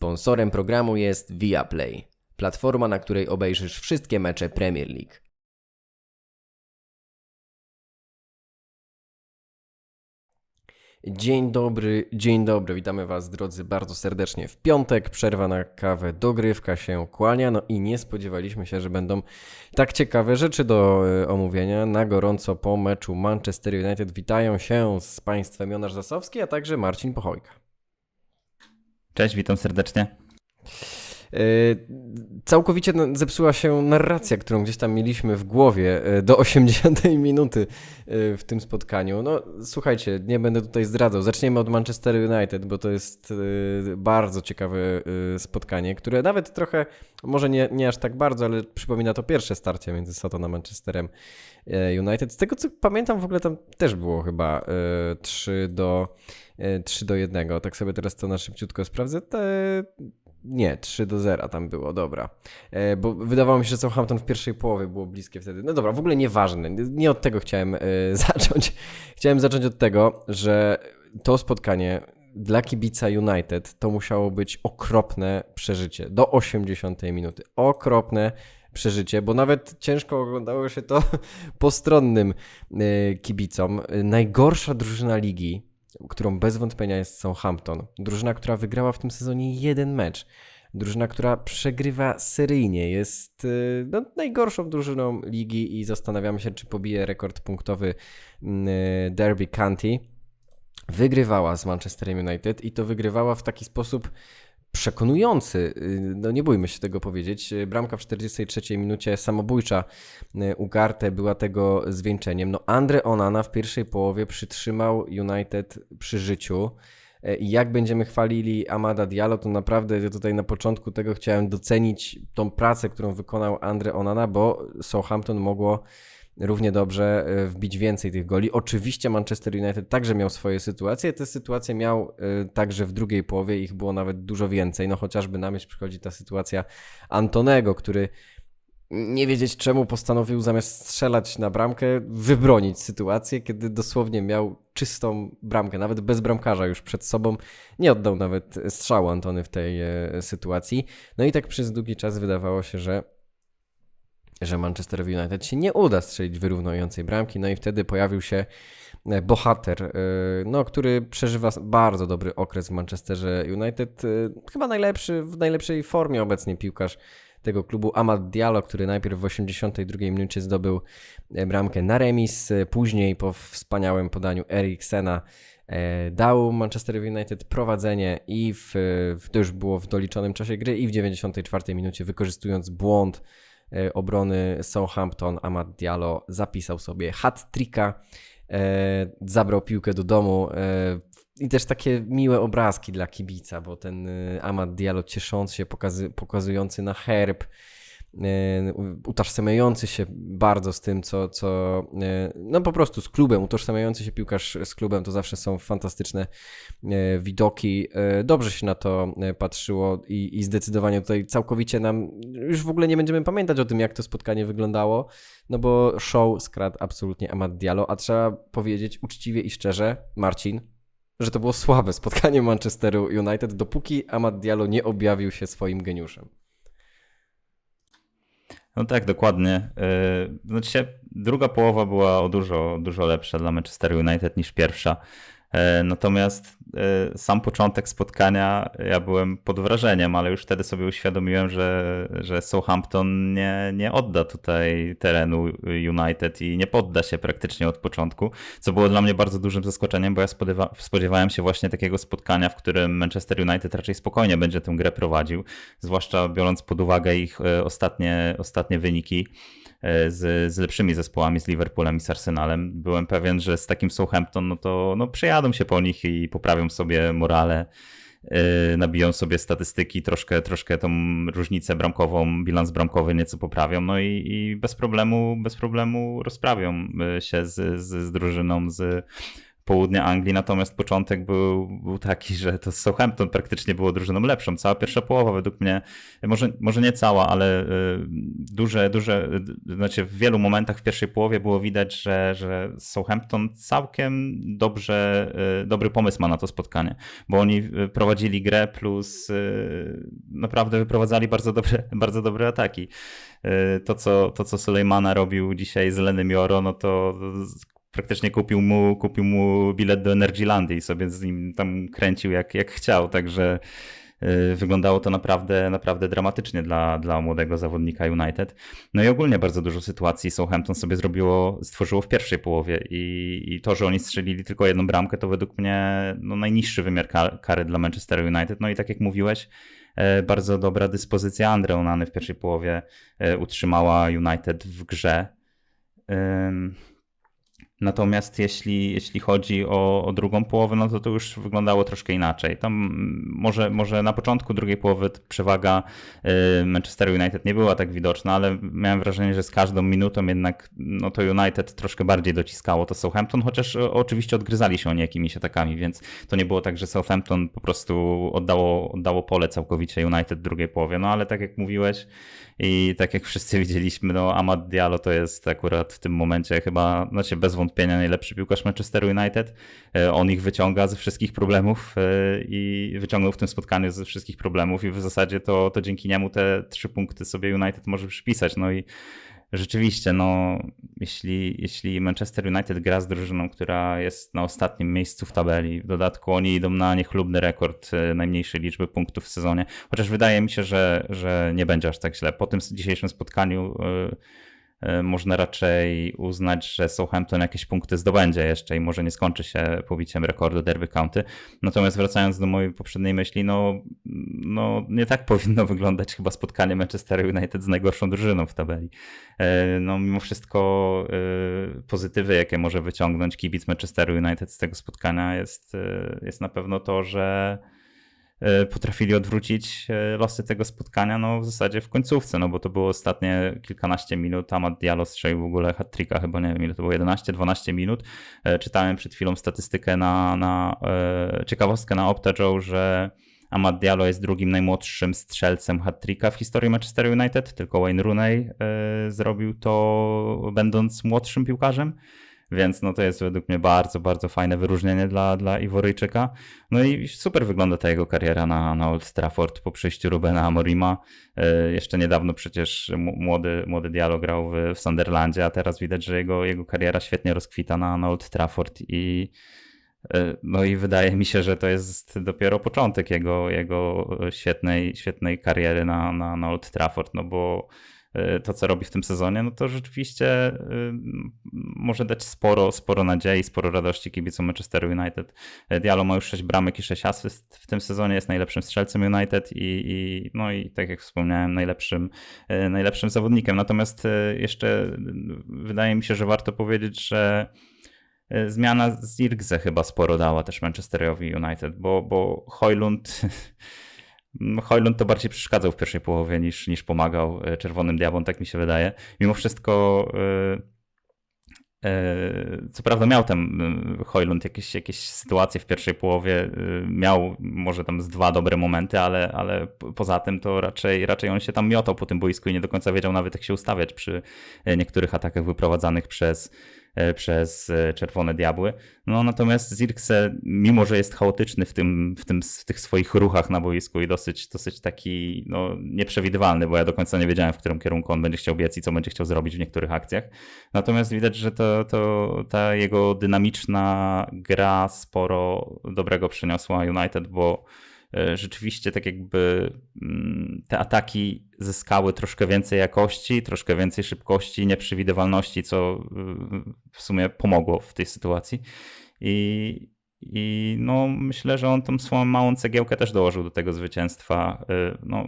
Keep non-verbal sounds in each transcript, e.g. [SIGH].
Sponsorem programu jest Viaplay, platforma, na której obejrzysz wszystkie mecze Premier League. Dzień dobry, dzień dobry, witamy Was drodzy bardzo serdecznie w piątek, przerwa na kawę, dogrywka się kłania, no i nie spodziewaliśmy się, że będą tak ciekawe rzeczy do e, omówienia na gorąco po meczu Manchester United. Witają się z Państwem Jonasz Zasowski, a także Marcin Pochojka. Cześć, witam serdecznie. Yy, całkowicie zepsuła się narracja, którą gdzieś tam mieliśmy w głowie yy, do 80 [LAUGHS] minuty yy, w tym spotkaniu. No słuchajcie, nie będę tutaj zdradzał. Zaczniemy od Manchester United, bo to jest bardzo ciekawe spotkanie, które nawet trochę, może nie, nie aż tak bardzo, ale przypomina to pierwsze starcie między Soton a Manchesterem United. Z tego co pamiętam, w ogóle tam też było chyba 3 do 3 do 1. Tak sobie teraz to na szybciutko sprawdzę. Te nie, 3 do 0 tam było, dobra. E, bo wydawało mi się, że Southampton w pierwszej połowie było bliskie wtedy. No dobra, w ogóle nieważne. Nie od tego chciałem e, [LAUGHS] zacząć. Chciałem zacząć od tego, że to spotkanie dla kibica United to musiało być okropne przeżycie. Do 80 minuty. Okropne przeżycie, bo nawet ciężko oglądało się to [LAUGHS] postronnym e, kibicom. Najgorsza drużyna ligi którą bez wątpienia jest Southampton. Drużyna, która wygrała w tym sezonie jeden mecz. Drużyna, która przegrywa seryjnie, jest y, no, najgorszą drużyną ligi i zastanawiamy się, czy pobije rekord punktowy mm, y, Derby County. Wygrywała z Manchesterem United i to wygrywała w taki sposób przekonujący. Y, no nie bójmy się tego powiedzieć. Bramka w 43 minucie samobójcza y, Ugarte była tego zwieńczeniem. No Andre Onana w pierwszej połowie przytrzymał United przy życiu. Y, I jak będziemy chwalili Amada Diallo, to naprawdę tutaj na początku tego chciałem docenić tą pracę, którą wykonał Andre Onana, bo Southampton mogło równie dobrze e, wbić więcej tych goli. Oczywiście Manchester United także miał swoje sytuacje. Te sytuacje miał e, także w drugiej połowie, ich było nawet dużo więcej. No chociażby na myśl przychodzi ta sytuacja Antonego, który nie wiedzieć czemu postanowił zamiast strzelać na bramkę, wybronić sytuację, kiedy dosłownie miał czystą bramkę, nawet bez bramkarza już przed sobą. Nie oddał nawet strzału Antony w tej e, sytuacji. No i tak przez długi czas wydawało się, że że Manchester United się nie uda strzelić wyrównującej bramki, no i wtedy pojawił się e, bohater, e, no, który przeżywa bardzo dobry okres w Manchesterze United, e, chyba najlepszy, w najlepszej formie obecnie piłkarz tego klubu Amad Diallo, który najpierw w 82 minucie zdobył bramkę na remis, później po wspaniałym podaniu Eriksena dał Manchester United prowadzenie i w, to już było w doliczonym czasie gry i w 94 minucie wykorzystując błąd obrony Southampton, Amad Diallo zapisał sobie hat-tricka, e, zabrał piłkę do domu e, i też takie miłe obrazki dla kibica, bo ten Amad Diallo cieszący się, pokazujący na herb, E, utożsamiający się bardzo z tym, co, co e, no po prostu z klubem, utożsamiający się piłkarz z klubem, to zawsze są fantastyczne e, widoki. Dobrze się na to patrzyło i, i zdecydowanie tutaj całkowicie nam, już w ogóle nie będziemy pamiętać o tym, jak to spotkanie wyglądało, no bo show skradł absolutnie Amad Diallo, a trzeba powiedzieć uczciwie i szczerze, Marcin, że to było słabe spotkanie Manchesteru United, dopóki Amad Diallo nie objawił się swoim geniuszem. No tak, dokładnie. Y, znaczy, druga połowa była dużo, dużo lepsza dla Manchester United niż pierwsza. E, natomiast e, sam początek spotkania ja byłem pod wrażeniem, ale już wtedy sobie uświadomiłem, że, że Southampton nie, nie odda tutaj terenu United i nie podda się praktycznie od początku, co było dla mnie bardzo dużym zaskoczeniem, bo ja spodziewa spodziewałem się właśnie takiego spotkania, w którym Manchester United raczej spokojnie będzie tę grę prowadził, zwłaszcza biorąc pod uwagę ich e, ostatnie, ostatnie wyniki. E, z, z lepszymi zespołami, z Liverpoolem i z Arsenalem. Byłem pewien, że z takim Southampton, no to no, przejadą się po nich i poprawią sobie morale e, nabiją sobie statystyki, troszkę, troszkę tą różnicę bramkową, bilans bramkowy nieco poprawią, no i, i bez problemu, bez problemu rozprawią e, się z, z, z drużyną z południa Anglii, natomiast początek był, był taki, że to Southampton praktycznie było drużyną lepszą. Cała pierwsza połowa według mnie, może, może nie cała, ale y, duże, duże, y, znaczy w wielu momentach w pierwszej połowie było widać, że, że Southampton całkiem dobrze, y, dobry pomysł ma na to spotkanie, bo oni prowadzili grę plus naprawdę wyprowadzali bardzo dobre, [LAUGHS] bardzo dobre ataki. To co, to, co Sulejmana robił dzisiaj z Lenem Joro, no to praktycznie kupił mu, kupił mu bilet do Energylandii i sobie z nim tam kręcił jak, jak chciał, także y, wyglądało to naprawdę, naprawdę dramatycznie dla, dla młodego zawodnika United. No i ogólnie bardzo dużo sytuacji Southampton sobie zrobiło, stworzyło w pierwszej połowie i, i to, że oni strzelili tylko jedną bramkę, to według mnie no, najniższy wymiar kary dla Manchester United. No i tak jak mówiłeś, e, bardzo dobra dyspozycja Andre Onany w pierwszej połowie e, utrzymała United w grze. Natomiast jeśli, jeśli chodzi o, o, drugą połowę, no to to już wyglądało troszkę inaczej. Tam może, może na początku drugiej połowy przewaga y, Manchester United nie była tak widoczna, ale miałem wrażenie, że z każdą minutą jednak no to United troszkę bardziej dociskało to Southampton, chociaż oczywiście odgryzali się oni jakimiś atakami, więc to nie było tak, że Southampton po prostu oddało, oddało pole całkowicie United w drugiej połowie. No ale tak jak mówiłeś, i tak jak wszyscy widzieliśmy, no Amad Diallo to jest akurat w tym momencie chyba, znaczy bez wątpienia najlepszy piłkarz Manchester United. E, on ich wyciąga ze wszystkich problemów e, i wyciągnął w tym spotkaniu ze wszystkich problemów i w zasadzie to, to dzięki niemu te trzy punkty sobie United może przypisać. No i rzeczywiście, no, jeśli, jeśli Manchester United gra z drużyną, która jest na ostatnim miejscu w tabeli, w dodatku oni idą na niechlubny rekord e, najmniejszej liczby punktów w sezonie, chociaż wydaje mi się, że, że nie będzie aż tak źle. Po tym dzisiejszym spotkaniu yy, można raczej uznać, że Southampton jakieś punkty zdobędzie jeszcze i może nie skończy się pobiciem rekordu Derby County. Natomiast wracając do mojej poprzedniej myśli, no, no nie tak [LAUGHS] powinno wyglądać chyba spotkanie Manchester United z najgorszą drużyną w tabeli. E, no mimo wszystko e, pozytywy, jakie może wyciągnąć kibic Manchester United z tego spotkania jest, jest na pewno to, że E, potrafili odwrócić e, losy tego spotkania, no w zasadzie w końcówce, no bo to było ostatnie kilkanaście minut, Amad Diallo strzelił w ogóle hat chyba nie wiem ile to było, 11-12 minut. E, czytałem przed chwilą statystykę na, na ciekawostkę na Opta Joe, że Amad Diallo jest drugim najmłodszym strzelcem hat w historii Manchester United, tylko Wayne Rooney zrobił to będąc młodszym piłkarzem więc no to jest według mnie bardzo, bardzo fajne wyróżnienie dla, dla Iworyjczyka. No i super wygląda ta jego kariera na, na Old Trafford po przyjściu Rubena Amorima. E, jeszcze niedawno przecież młody, młody Dialog grał w, w Sunderlandzie, a teraz widać, że jego, jego kariera świetnie rozkwita na, na Old Trafford i e, no i wydaje mi się, że to jest dopiero początek jego, jego świetnej, świetnej kariery na, na, na Old Trafford, no bo to, co robi w tym sezonie, no to rzeczywiście y, może dać sporo, sporo nadziei, sporo radości kibicom Manchester United. Y, Diallo ma już 6 bramek i 6 asyst w tym sezonie, jest najlepszym strzelcem United i, i no i tak jak wspomniałem, najlepszym, najlepszym zawodnikiem. Natomiast jeszcze wydaje mi się, że warto powiedzieć, że zmiana z Irgze chyba sporo dała też Manchesterowi United, bo, bo Hojlund [LAUGHS] Hojlund to bardziej przeszkadzał w pierwszej połowie niż, niż pomagał e, Czerwonym Diabłom, tak mi się wydaje. Mimo wszystko e, e, co prawda miał tam Hojlund jakieś, jakieś sytuacje w pierwszej połowie, miał może tam z dwa dobre momenty, ale, ale poza tym to raczej, raczej on się tam miotał po tym boisku i nie do końca wiedział nawet jak się ustawiać przy niektórych atakach wyprowadzanych przez, przez e, Czerwone Diabły. No natomiast Zirkse, mimo że jest chaotyczny w, tym, w, tym, w tych swoich ruchach na boisku i dosyć, dosyć taki no, nieprzewidywalny, bo ja do końca nie wiedziałem, w którym kierunku on będzie chciał biec i co będzie chciał zrobić w niektórych akcjach. Natomiast widać, że to, to ta jego dynamiczna gra sporo dobrego przyniosła United, bo E, rzeczywiście tak jakby mm, te ataki zyskały troszkę więcej jakości, troszkę więcej szybkości, nieprzewidywalności, co e, w sumie pomogło w tej sytuacji. I, i no, myślę, że on tą swoją małą cegiełkę też dołożył do tego zwycięstwa, e, no,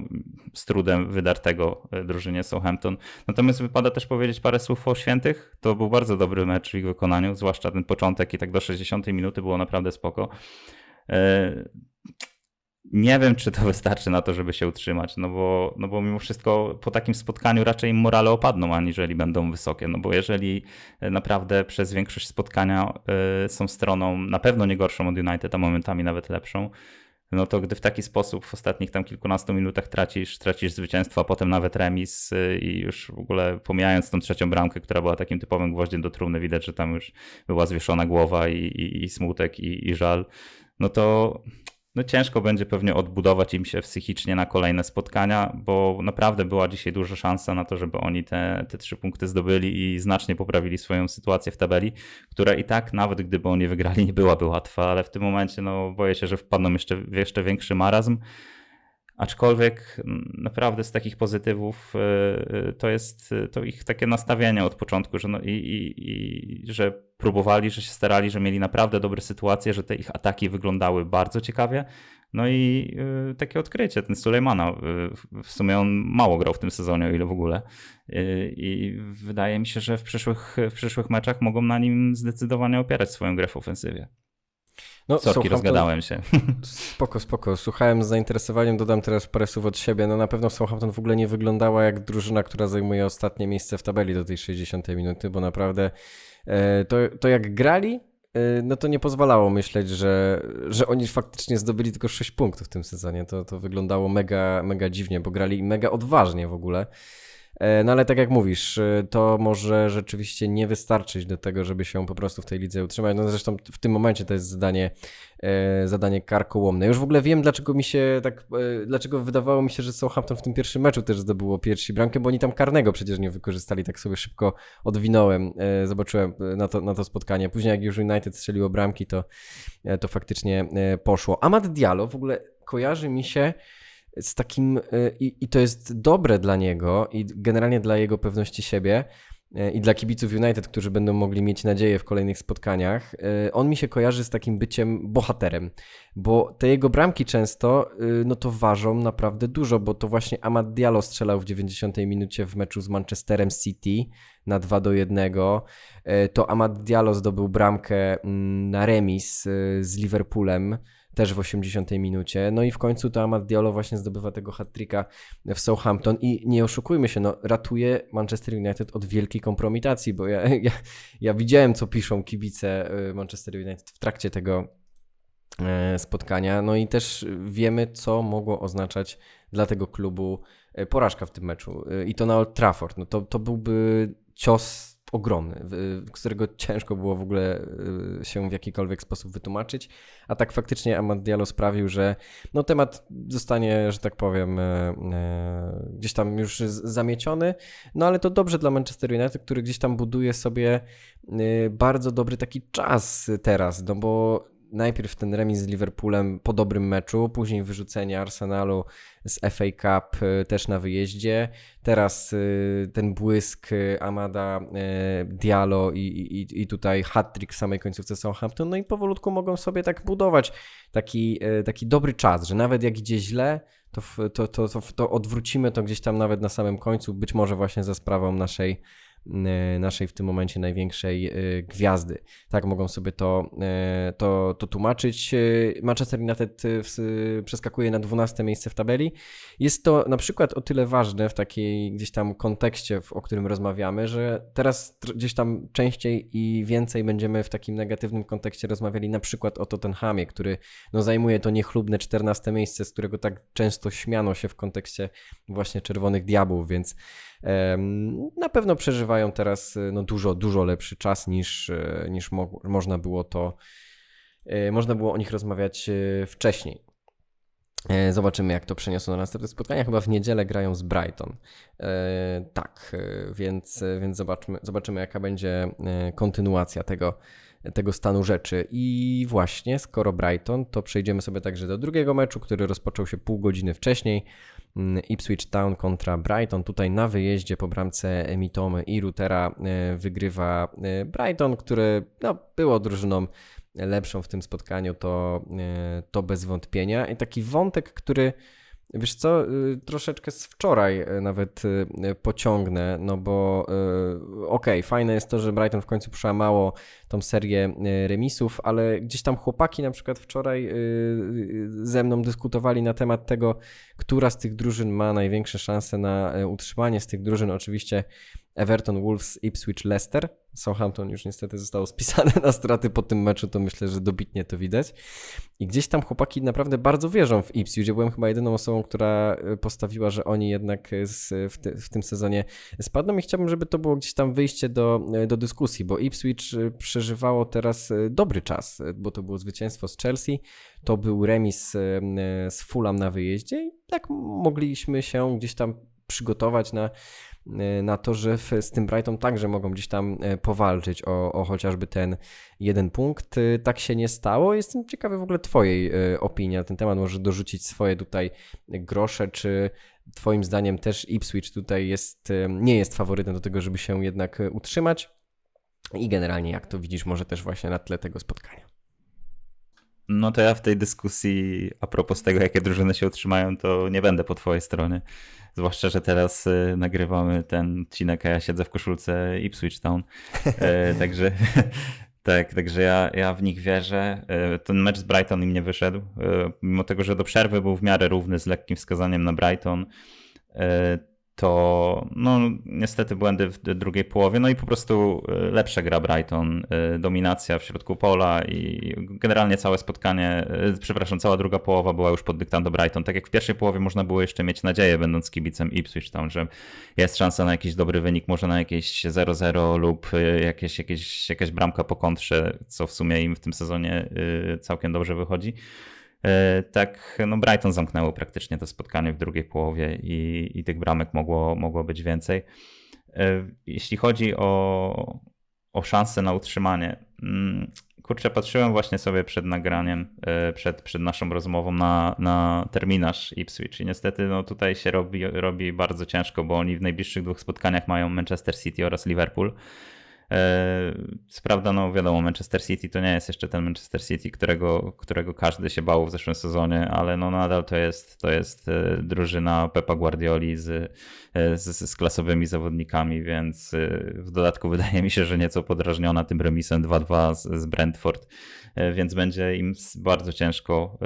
z trudem wydartego drużynie Southampton. Natomiast wypada też powiedzieć parę słów o świętych. To był bardzo dobry mecz w ich wykonaniu, zwłaszcza ten początek i tak do 60 minuty było naprawdę spoko nie wiem, czy to [LAUGHS] wystarczy na to, żeby się utrzymać, no bo, no bo mimo wszystko po takim spotkaniu raczej morale opadną, aniżeli będą wysokie, no bo jeżeli naprawdę przez większość spotkania y, są stroną na pewno nie gorszą od United, a momentami nawet lepszą, no to gdy w taki sposób w ostatnich tam kilkunastu minutach tracisz, tracisz zwycięstwo, a potem nawet remis y, i już w ogóle pomijając tą trzecią bramkę, która była takim typowym gwoździem do trumny, widać, że tam już była zwieszona głowa i, i, i smutek i, i żal, no to no ciężko będzie pewnie odbudować im się psychicznie na kolejne spotkania, bo naprawdę była dzisiaj duża szansa na to, żeby oni te, te trzy punkty zdobyli i znacznie poprawili swoją sytuację w tabeli, która i tak, nawet gdyby oni wygrali, nie byłaby łatwa, ale w tym momencie no, boję się, że wpadną jeszcze w jeszcze większy marazm. Aczkolwiek mm, naprawdę z takich pozytywów y, y, to jest y, to ich takie nastawienie od początku, że, no i, i, i, że próbowali, że się starali, że mieli naprawdę dobre sytuacje, że te ich ataki wyglądały bardzo ciekawie. No i takie odkrycie, ten Sulejmana, w sumie on mało grał w tym sezonie, o ile w ogóle. I wydaje mi się, że w przyszłych, w przyszłych meczach mogą na nim zdecydowanie opierać swoją grę w ofensywie. No, Sorki, rozgadałem się. Spoko, spoko. Słuchałem z zainteresowaniem, dodam teraz parę słów od siebie. No na pewno Southampton w ogóle nie wyglądała jak drużyna, która zajmuje ostatnie miejsce w tabeli do tej 60 minuty, bo naprawdę e, to, to jak grali, e, no to nie pozwalało myśleć, że, że oni faktycznie zdobyli tylko 6 punktów w tym sezonie. To, to wyglądało mega, mega dziwnie, bo grali mega odważnie w ogóle. E, no ale tak jak mówisz, e, to może rzeczywiście nie wystarczyć do tego, żeby się po prostu w tej lidze utrzymać. No zresztą w tym momencie to jest zadanie, e, zadanie karkołomne. Już w ogóle wiem, dlaczego mi się tak, dlaczego wydawało mi się, że Southampton w tym pierwszym meczu też zdobyło pierwszy bramkę, bo oni tam karnego przecież nie wykorzystali, tak sobie szybko odwinąłem, zobaczyłem na to, na to spotkanie. Później jak już United strzeliło bramki, to, to faktycznie poszło. Amad Diallo w ogóle kojarzy mi się z takim, e, i, i to jest dobre dla niego i generalnie dla jego pewności siebie e, i dla kibiców United, którzy będą mogli mieć nadzieję w kolejnych spotkaniach, e, on mi się kojarzy z takim byciem bohaterem, bo te jego bramki często, no to ważą naprawdę dużo, bo to właśnie Amad Diallo strzelał w 90 minucie w meczu z Manchesterem City na 2 do 1. To Amad Diallo zdobył bramkę mm, na remis z Liverpoolem też w 80 minucie. No i w końcu to Amad Diallo właśnie zdobywa tego hat-tricka w Southampton i nie oszukujmy się, no ratuje Manchester United od wielkiej kompromitacji, bo ja, [LAUGHS] ja, ja widziałem, co piszą kibice y, Manchester United w trakcie tego e, spotkania, no i też wiemy, co mogło oznaczać dla tego klubu e, porażka w tym meczu y, i to na Old Trafford. No to, to byłby cios ogromny, którego ciężko było w ogóle y, się w jakikolwiek sposób wytłumaczyć, a tak faktycznie Amad Diallo sprawił, że no temat zostanie, że tak powiem, e, e, gdzieś tam już zamieciony, no ale to dobrze dla Manchester United, który gdzieś tam buduje sobie y, bardzo dobry taki czas teraz, no bo najpierw ten remis z Liverpoolem po dobrym meczu, później wyrzucenie Arsenalu z FA Cup y, też na wyjeździe, teraz y, ten błysk y, Amada Diallo i, i, i tutaj hat-trick w samej końcówce Southampton, no i powolutku mogą sobie tak budować taki, taki dobry czas, że nawet jak idzie źle, to, to, to, to, to odwrócimy to gdzieś tam nawet na samym końcu, być może właśnie za sprawą naszej naszej w tym momencie największej e, gwiazdy. Tak mogą sobie to, e, to, to tłumaczyć. Manchester United przeskakuje na 12 miejsce w tabeli. Jest to na przykład o tyle ważne w takiej gdzieś tam kontekście, o którym rozmawiamy, że teraz gdzieś tam częściej i więcej będziemy w takim negatywnym kontekście rozmawiali na przykład o Tottenhamie, który no, zajmuje to niechlubne 14 miejsce, z którego tak często śmiano się w kontekście właśnie Czerwonych Diabłów, więc na pewno przeżywają teraz e, no, dużo, dużo lepszy czas niż, e, niż mo można było to, e, można było o nich rozmawiać wcześniej. Zobaczymy, jak to przeniosą na następne spotkania. Chyba w niedzielę grają z Brighton. tak, więc, więc zobaczmy, zobaczymy, jaka będzie kontynuacja tego, tego stanu rzeczy. I właśnie, skoro Brighton, to przejdziemy sobie także do drugiego meczu, który rozpoczął się pół godziny wcześniej. Mm, Ipswich Town kontra Brighton. Tutaj na wyjeździe po bramce Emitomy i Rutera e, wygrywa e, Brighton, który no, było drużyną lepszą w tym spotkaniu, to, e, to bez wątpienia. I taki wątek, który Wiesz co, y, troszeczkę z wczoraj y, nawet y, pociągnę, no bo okej, okay, fajne jest to, że Brighton w końcu przełamało tą serię remisów, ale gdzieś tam chłopaki na przykład wczoraj ze mną dyskutowali na temat tego, która z tych drużyn ma największe szanse na utrzymanie. Z tych drużyn oczywiście Everton, Wolves, Ipswich, Leicester. Southampton już niestety zostało [LAUGHS] spisane na straty po tym meczu, to myślę, że dobitnie to widać. I gdzieś tam chłopaki naprawdę bardzo wierzą w Ipswich. Ja byłem chyba jedyną osobą, która e, postawiła, że oni jednak z, w, ty, w, tym sezonie spadną i chciałbym, żeby to było gdzieś tam wyjście do, e, do dyskusji, bo Ipswich e, przeżywało teraz dobry czas, bo to było zwycięstwo z Chelsea, to był remis z Fulham na wyjeździe i tak mogliśmy się gdzieś tam przygotować na E, na to, że z tym Brighton także mogą gdzieś tam e, powalczyć o, o chociażby ten jeden punkt. E, tak się nie stało. Jestem ciekawy w ogóle Twojej opinii na ten temat. Może dorzucić swoje tutaj grosze, czy Twoim zdaniem też Ipswich tutaj jest, nie jest faworytem do tego, żeby się jednak utrzymać? I generalnie jak to widzisz, może też właśnie na tle tego spotkania? No to ja w tej dyskusji a propos tego, jakie drużyny się utrzymają, to nie będę po twojej stronie. Zwłaszcza, że teraz y, nagrywamy ten odcinek, a ja siedzę w koszulce Ipswich Town. E, [LAUGHS] także [LAUGHS] tak, także ja, ja w nich wierzę. E, ten mecz z Brighton im nie wyszedł. E, mimo tego, że do przerwy był w miarę równy z lekkim wskazaniem na Brighton to no, niestety błędy w drugiej połowie, no i po prostu e, lepsza gra Brighton, e, dominacja w środku pola i generalnie całe spotkanie, e, przepraszam, cała druga połowa była już pod dyktando Brighton. Tak jak w pierwszej połowie można było jeszcze mieć nadzieję, będąc kibicem Ipswich tam, że jest szansa na jakiś dobry wynik, może na jakieś 0-0 lub jakieś, jakieś, jakaś bramka po kontrze, co w sumie im w tym sezonie całkiem dobrze wychodzi. E, tak no Brighton zamknęło praktycznie to spotkanie w drugiej połowie i, i tych bramek mogło, mogło być więcej. E, jeśli chodzi o, o szanse na utrzymanie, mm, kurczę, patrzyłem właśnie sobie przed nagraniem, e, przed, przed naszą rozmową na, na terminarz Ipswich i niestety no, tutaj się robi, robi bardzo ciężko, bo oni w najbliższych dwóch spotkaniach mają Manchester City oraz Liverpool. E, co prawda, no wiadomo, Manchester City to nie jest jeszcze ten Manchester City, którego, którego każdy się bał w zeszłym sezonie, ale no nadal to jest, to jest e, drużyna Pepa Guardioli z, z, z klasowymi zawodnikami, więc w dodatku [LAUGHS] wydaje mi się, że nieco podrażniona tym remisem 2-2 z, z Brentford, więc będzie im bardzo ciężko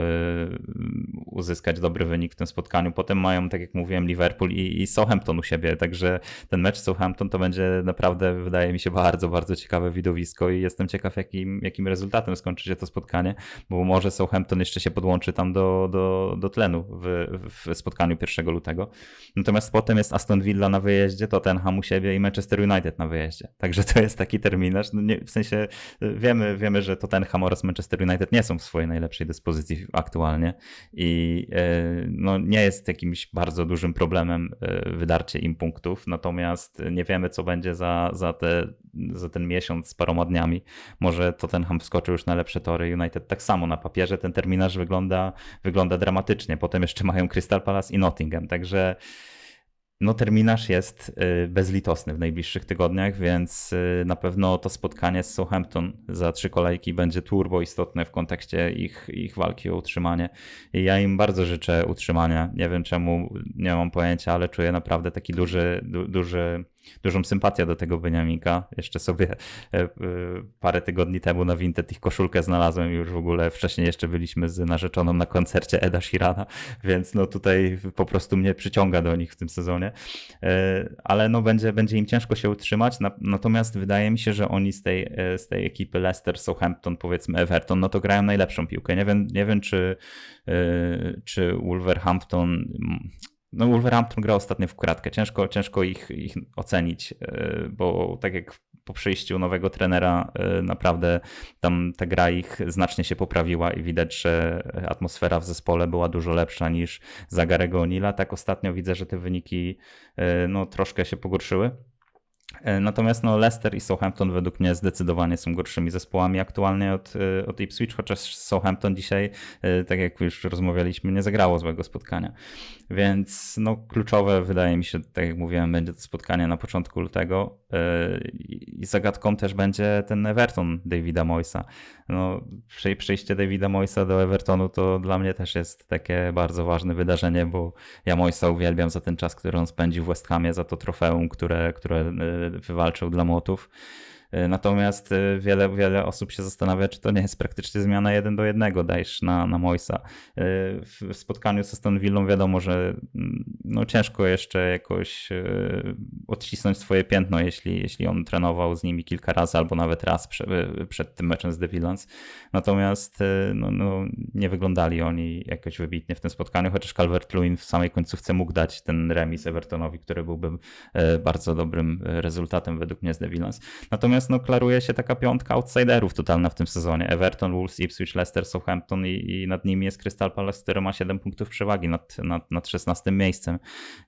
uzyskać dobry wynik w tym spotkaniu. Potem mają, tak jak mówiłem, Liverpool i, i Southampton u siebie, także ten mecz Southampton to będzie naprawdę, wydaje mi się, bardzo bardzo, bardzo ciekawe widowisko i jestem ciekaw, jakim, jakim rezultatem skończy się to spotkanie, bo może Southampton jeszcze się podłączy tam do, do, do tlenu w, w spotkaniu 1 lutego. Natomiast potem jest Aston Villa na wyjeździe, Tottenham u siebie i Manchester United na wyjeździe. Także to jest taki terminarz. No nie, w sensie wiemy, wiemy, że Tottenham oraz Manchester United nie są w swojej najlepszej dyspozycji aktualnie i e, no, nie jest jakimś bardzo dużym problemem e, wydarcie im punktów, natomiast nie wiemy, co będzie za, za te za ten miesiąc z paroma dniami. Może Tottenham wskoczył już na lepsze tory, United tak samo na papierze ten terminarz wygląda, wygląda dramatycznie. Potem jeszcze mają Crystal Palace i Nottingham, także no terminarz jest y, bezlitosny w najbliższych tygodniach, więc y, na pewno to spotkanie z Southampton za trzy kolejki będzie turbo istotne w kontekście ich, ich walki o utrzymanie. I ja im bardzo życzę utrzymania. Nie wiem czemu, nie mam pojęcia, ale czuję naprawdę taki duży, du, duży dużą sympatię do tego Beniamika. Jeszcze sobie e, e, parę tygodni temu na Vinted ich koszulkę znalazłem już w ogóle wcześniej jeszcze byliśmy z narzeczoną na koncercie Eda Shirana, więc no tutaj po prostu mnie przyciąga do nich w tym sezonie. E, ale no będzie, będzie im ciężko się utrzymać, natomiast wydaje mi się, że oni z tej, z tej ekipy Leicester, Southampton, powiedzmy Everton, no to grają najlepszą piłkę. Nie wiem, nie wiem czy, czy Wolverhampton no Wolverhampton gra ostatnio w kratkę. Ciężko, ciężko ich, ich ocenić, e, bo tak jak po przyjściu nowego trenera e, naprawdę tam ta gra ich znacznie się poprawiła i widać, że atmosfera w zespole była dużo lepsza niż za Garego O'Neilla. Tak ostatnio widzę, że te wyniki e, no, troszkę się pogorszyły. E, natomiast no, Leicester i Southampton według mnie zdecydowanie są gorszymi zespołami aktualnie od, e, od Ipswich, chociaż Southampton dzisiaj, e, tak jak już rozmawialiśmy, nie zagrało złego spotkania. Więc no, kluczowe wydaje mi się, tak jak mówiłem, będzie to spotkanie na początku lutego i zagadką też będzie ten Everton Davida Moysa. No, przyjście Davida Moysa do Evertonu to dla mnie też jest takie bardzo ważne wydarzenie, bo ja Moysa uwielbiam za ten czas, który on spędził w West Hamie, za to trofeum, które, które wywalczył dla Młotów. E, natomiast e, wiele, wiele osób się zastanawia, czy to nie jest praktycznie zmiana jeden do jednego, dajesz na, na Moisa. E, w spotkaniu z Aston Villą wiadomo, że mm, no ciężko jeszcze jakoś odcisnąć swoje piętno, jeśli, jeśli on trenował z nimi kilka razy albo nawet raz przed, przed tym meczem z The Villains. Natomiast no, no, nie wyglądali oni jakoś wybitnie w tym spotkaniu, chociaż Calvert-Lewin w samej końcówce mógł dać ten remis Evertonowi, który byłby bardzo dobrym rezultatem według mnie z The Villains. Natomiast Natomiast no, klaruje się taka piątka outsiderów totalna w tym sezonie. Everton, Wolves, Ipswich, Leicester, Southampton i, i nad nimi jest Crystal Palace, który ma 7 punktów przewagi nad, nad, nad 16 miejscem.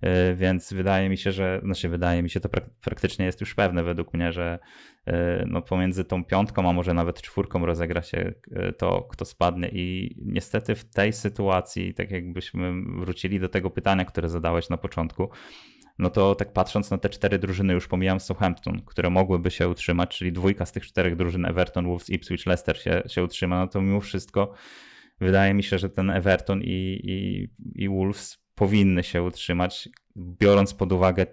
Yy, więc wydaje mi się, że, znaczy wydaje mi się, to prak praktycznie jest już pewne według mnie, że yy, no, pomiędzy tą piątką, a może nawet czwórką rozegra się yy, to, kto spadnie i niestety w tej sytuacji, tak jakbyśmy wrócili do tego pytania, które zadałeś na początku, no to tak patrząc na te cztery drużyny, już pomijam Southampton, które mogłyby się utrzymać, czyli dwójka z tych czterech drużyn, Everton, Wolves, Ipswich, Leicester się, się utrzyma, no to mimo wszystko wydaje mi się, że ten Everton i, i, i Wolves powinny się utrzymać, biorąc pod uwagę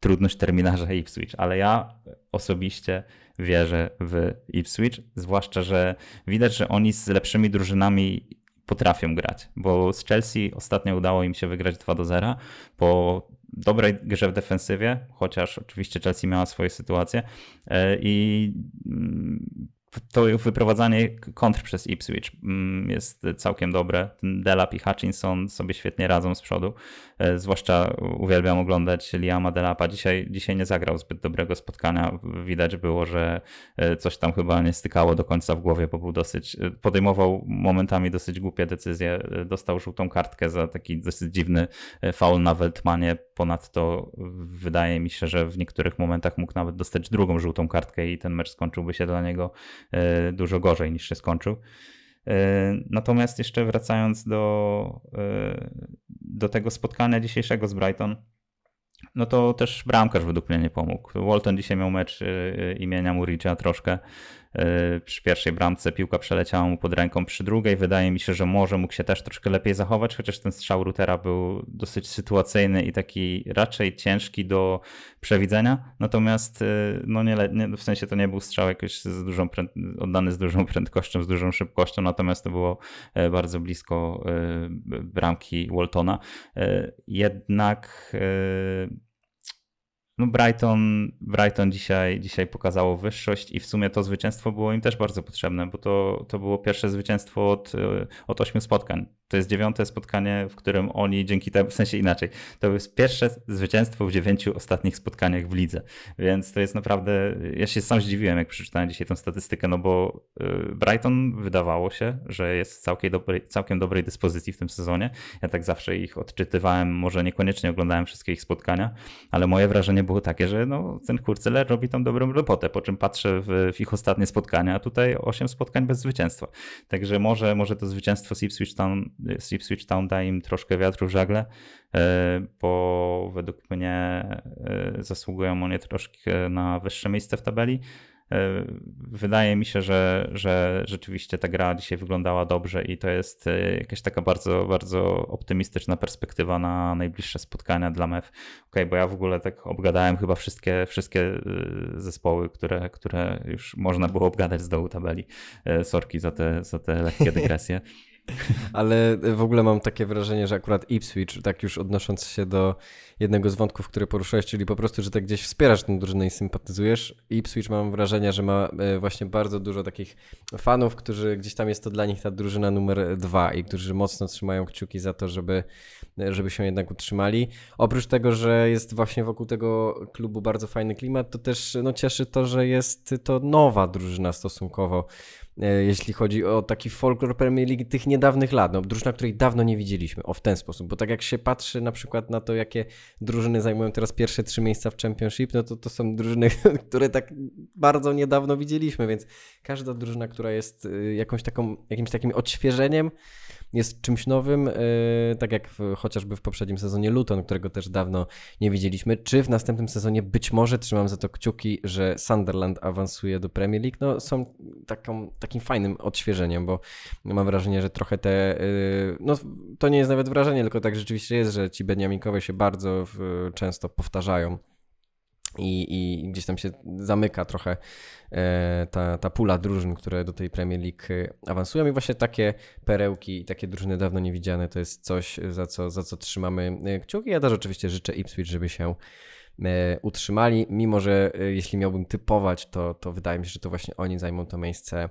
trudność terminarza [LAUGHS] Ipswich, ale ja osobiście wierzę w Ipswich, zwłaszcza, że widać, że oni z lepszymi drużynami potrafią grać, bo z Chelsea ostatnio udało im się wygrać 2 do 0 po dobrej grze w defensywie, chociaż oczywiście Chelsea miała swoje sytuacje e, i mm, to wyprowadzanie kontr przez Ipswich mm, jest całkiem dobre. Delap i Hutchinson sobie świetnie radzą z przodu. E, zwłaszcza uwielbiam oglądać Liama Delapa. Dzisiaj, dzisiaj nie zagrał zbyt dobrego spotkania. Widać było, że e, coś tam chyba nie stykało do końca w głowie, bo był dosyć, e, podejmował momentami dosyć głupie decyzje. Dostał żółtą kartkę za taki dosyć dziwny faul na Weltmanie. Ponadto wydaje mi się, że w niektórych momentach mógł nawet dostać drugą żółtą kartkę i ten mecz skończyłby się dla niego dużo gorzej niż się skończył. E, natomiast jeszcze wracając do, e, do tego spotkania dzisiejszego z Brighton, no to też bramkarz według mnie nie pomógł. Walton dzisiaj miał mecz imienia Muricia troszkę E, przy pierwszej bramce piłka przeleciała mu pod ręką, przy drugiej wydaje mi się, że może mógł się też troszkę lepiej zachować, chociaż ten strzał Rutera był dosyć sytuacyjny i taki raczej ciężki do przewidzenia. Natomiast e, no nie, nie, w sensie to nie był strzał jakoś z dużą oddany z dużą prędkością, z dużą szybkością, natomiast to było e, bardzo blisko bramki Waltona. Jednak no Brighton, Brighton dzisiaj, dzisiaj pokazało wyższość i w sumie to zwycięstwo było im też bardzo potrzebne, bo to, to było pierwsze zwycięstwo od, od ośmiu spotkań. To jest dziewiąte spotkanie, w którym oni dzięki temu, w sensie inaczej, to jest pierwsze zwycięstwo w dziewięciu ostatnich spotkaniach w lidze. Więc to jest naprawdę, ja się sam zdziwiłem, jak przeczytałem dzisiaj tę statystykę, no bo y, Brighton wydawało się, że jest w całkiem dobrej, całkiem dobrej dyspozycji w tym sezonie. Ja tak zawsze ich odczytywałem, może niekoniecznie oglądałem wszystkie ich spotkania, ale moje wrażenie było takie, że no, ten Kurceler robi tam dobrą robotę, po czym patrzę w, w ich ostatnie spotkania, a tutaj 8 spotkań bez zwycięstwa. Także może, może to zwycięstwo z Ipswich Town, z Ipswich Town da im troszkę wiatru w żagle, e, bo według mnie e, zasługują oni troszkę na wyższe miejsce w tabeli. E, wydaje mi się, że, że rzeczywiście ta gra dzisiaj wyglądała dobrze i to jest jakaś taka bardzo, bardzo optymistyczna perspektywa na najbliższe spotkania dla MEF. Ok, bo ja w ogóle tak obgadałem chyba wszystkie, wszystkie zespoły, które, które już można było obgadać z dołu tabeli. Sorki za te, za te lekkie dygresje. [LAUGHS] Ale w ogóle mam takie wrażenie, że akurat Ipswich, tak już odnosząc się do jednego z wątków, które poruszyłeś, czyli po prostu, że tak gdzieś wspierasz tę drużynę i sympatyzujesz. Ipswich mam wrażenie, że ma e, właśnie bardzo dużo takich fanów, którzy gdzieś tam jest to dla nich ta drużyna numer dwa i którzy mocno trzymają kciuki za to, żeby, e, żeby się jednak utrzymali. Oprócz tego, że jest właśnie wokół tego klubu bardzo fajny klimat, to też no, cieszy to, że jest to nowa drużyna stosunkowo jeśli chodzi o taki folklor Premier League tych niedawnych lat. No, drużyna, której dawno nie widzieliśmy, o w ten sposób. Bo tak jak się patrzy na przykład na to, jakie drużyny zajmują teraz pierwsze trzy miejsca w Championship, no to to są drużyny, [LAUGHS] które tak bardzo niedawno widzieliśmy, więc każda drużyna, która jest y, jakąś taką, jakimś takim odświeżeniem, jest czymś nowym, y, tak jak w, chociażby w poprzednim sezonie Luton, którego też dawno nie widzieliśmy, czy w następnym sezonie być może, trzymam za to kciuki, że Sunderland awansuje do Premier League, no są taką, takim fajnym odświeżeniem, bo mam wrażenie, że trochę te, y, no to nie jest nawet wrażenie, tylko tak rzeczywiście jest, że ci Beniaminkowie się bardzo często powtarzają i, i gdzieś tam się zamyka trochę e, ta, ta pula drużyn, które do tej Premier League e, awansują i właśnie takie perełki i takie drużyny dawno niewidziane to jest coś, za co, za co trzymamy e, kciuki. Ja też oczywiście życzę Ipswich, żeby się utrzymali, mimo że jeśli miałbym typować, to, to wydaje mi się, że to właśnie oni zajmą to miejsce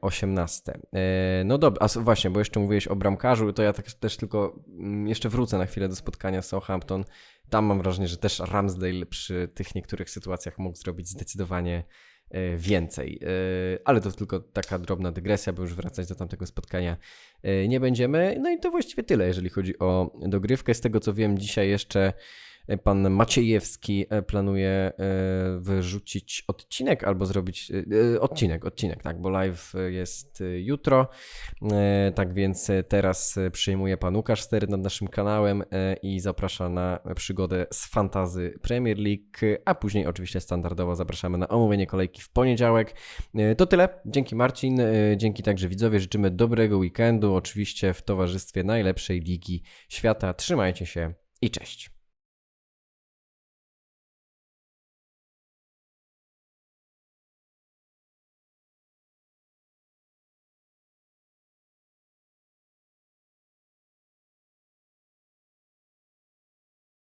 18. E, no dobra, a właśnie, bo jeszcze mówiłeś o bramkarzu, to ja tak, też tylko mm, jeszcze wrócę na chwilę do spotkania z Southampton. Tam mam wrażenie, że też Ramsdale przy tych niektórych sytuacjach mógł zrobić zdecydowanie e, więcej. E, Ale to tylko taka drobna dygresja, bo już wracać do tamtego spotkania e, nie będziemy. No i to właściwie tyle, jeżeli chodzi o dogrywkę. Z tego co wiem, dzisiaj jeszcze e, pan Maciejewski e, planuje e, wyrzucić odcinek albo zrobić e, e, odcinek, odcinek, tak, bo live e, jest e, jutro. E, Tak więc e, teraz e, przyjmuje pan Łukasz Stery nad naszym kanałem e, i zaprasza na przygodę z fantazy Premier League, a później oczywiście standardowo zapraszamy na omówienie kolejki w poniedziałek. E, To tyle. Dzięki Marcin, e, dzięki także widzowie. Życzymy dobrego weekendu, oczywiście w towarzystwie najlepszej ligi świata. Trzymajcie się i cześć.